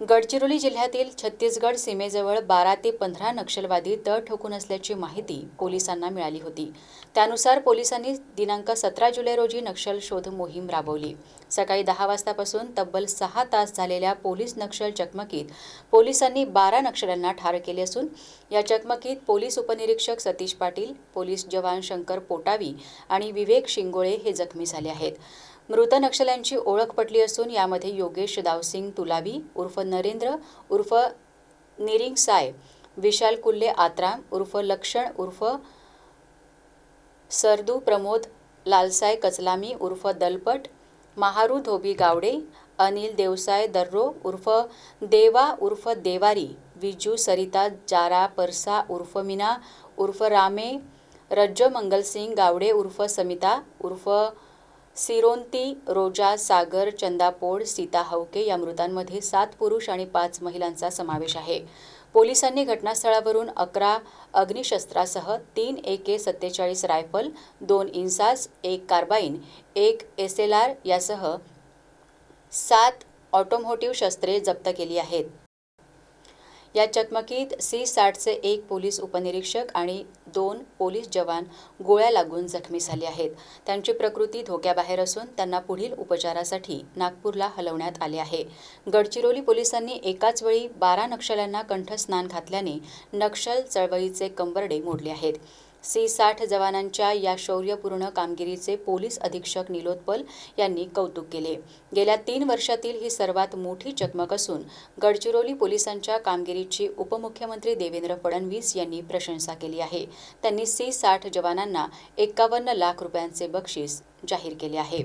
गडचिरोली जिल्ह्यातील छत्तीसगड सीमेजवळ बारा ते पंधरा नक्षलवादी तळ ठोकून असल्याची माहिती पोलिसांना मिळाली होती. त्यानुसार पोलिसांनी दिनांक सतरा जुलै रोजी नक्षल शोध मोहीम राबवली. सकाळी दहा वाजतापासून तब्बल सहा तास झालेल्या पोलीस नक्षल चकमकीत पोलिसांनी बारा नक्षल्यांना ठार केले असून या चकमकीत पोलीस उपनिरीक्षक सतीश पाटील पोलीस जवान शंकर पोटावी आणि विवेक शिंगोळे हे जखमी झाले आहेत. मृत नक्षल्यांची ओळख पटली असून यामध्ये योगेश दावसिंग तुलाबी उर्फ नरेंद्र उर्फ निरिंग साय विशाल कुल्ले आत्राम उर्फ लक्षण उर्फ सरदू प्रमोद लालसाय कचलामी उर्फ दलपट महारू धोबी गावडे अनिल देवसाय दर्रो उर्फ देवा उर्फ देवारी विजू सरिता जारा परसा उर्फ मीना उर्फ रामे रज्ज मंगलसिंग गावडे उर्फ समिता उर्फ सिरोंती रोजा सागर चंदापोड सीता हवके या मृतांमध्ये सात पुरुष आणि पाच महिलांचा समावेश आहे. पोलिसांनी घटनास्थळावरून अकरा अग्निशस्त्रासह तीन ए के सत्तेचाळीस रायफल दोन इन्सास एक कार्बाईन एक एस एल आर यासह सात ऑटोमोटिव्ह शस्त्रे जप्त केली आहेत. या चकमकीत सी साठचे एक पोलीस उपनिरीक्षक आणि दोन पोलीस जवान गोळ्या लागून जखमी झाले आहेत. त्यांची प्रकृती धोक्याबाहेर असून त्यांना पुढील उपचारासाठी नागपूरला हलवण्यात आले आहे. गडचिरोली पोलिसांनी एकाच वेळी बारा नक्षल्यांना कंठस्नान घातल्याने नक्षल चळवळीचे कंबरडे मोडले आहेत. सी साठ जवानांच्या या शौर्यपूर्ण कामगिरीचे पोलीस अधीक्षक निलोत्पल यांनी कौतुक केले. गेल्या तीन वर्षातील ही सर्वात मोठी चकमक असून गडचिरोली पोलिसांच्या कामगिरीची उपमुख्यमंत्री देवेंद्र फडणवीस यांनी प्रशंसा केली आहे. त्यांनी सी साठ जवानांना एकावन्न लाख रुपयांचे बक्षीस जाहीर केले आहे.